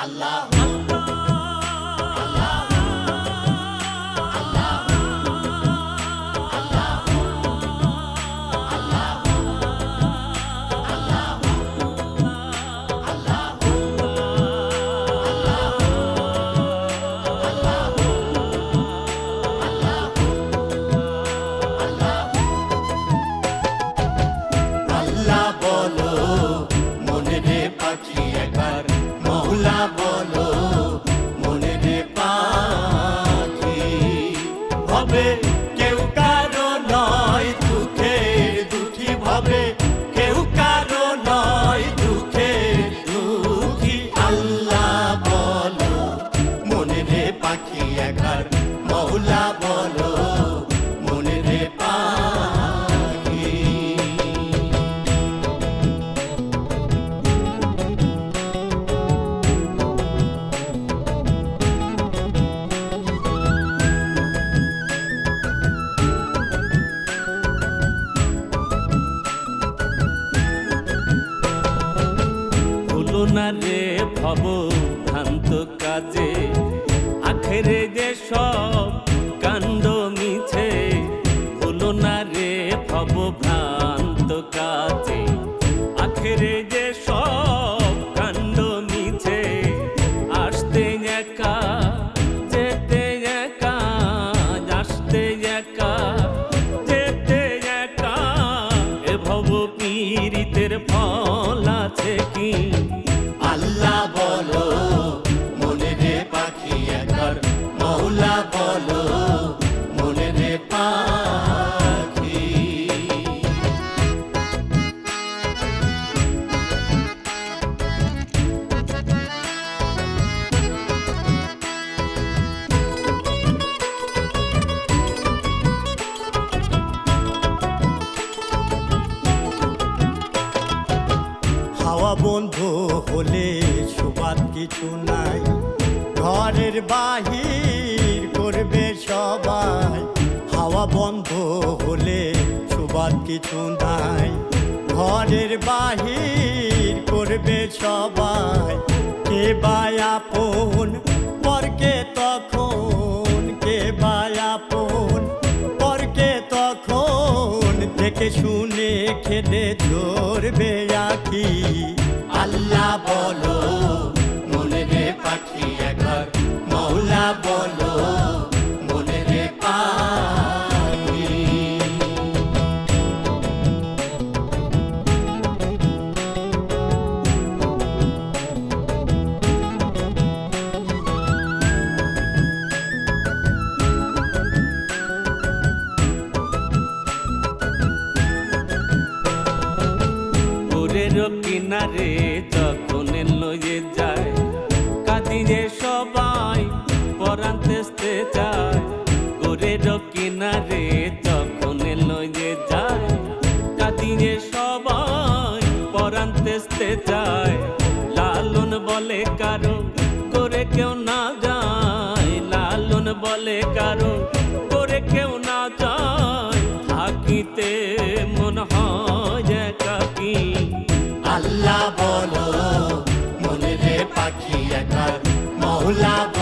আল্লাহ Amém. না রে ভব ভ্রান্ত কাজে। আখেরে যে সব কাণ্ড মিছে হলো না রে ভব ভ্রান্ত কাজে। আখেরে যে সব কাণ্ড মিছে, আসতে একা, যেতে একা, আসতে একা, যেতে একা। এ ভব পীড়িতের ফল আছে কি? মৌলা বলো মনে রে পাখি। হাওয়া বন্ধ হলে সুবাদ কিছু নাই। ঘরের বাহির করবে সবাই। হাওয়া বন্ধ হলে সুবাদ কিছু নাই। ঘরের বাহির করবে সবাই। কে বায়াপন পরকে তখন। কে বায়াপন পরকে তখন। দেখে শুনে খেদে ধরবে আখি। আল্লাহ বলো, মনে পাখি একবার পুরের কিনারে যখন লয়ে যায়, কাঁদিয়ে সবাই পরাণ তেসতে চায় গোরের কিনারে যখন লয়ে যায়, কাঁদিয়ে সবাই পরাণ তেসতে চায় লালন বলে কারও করে কেউ না যায়। লালন বলে করে মৌলা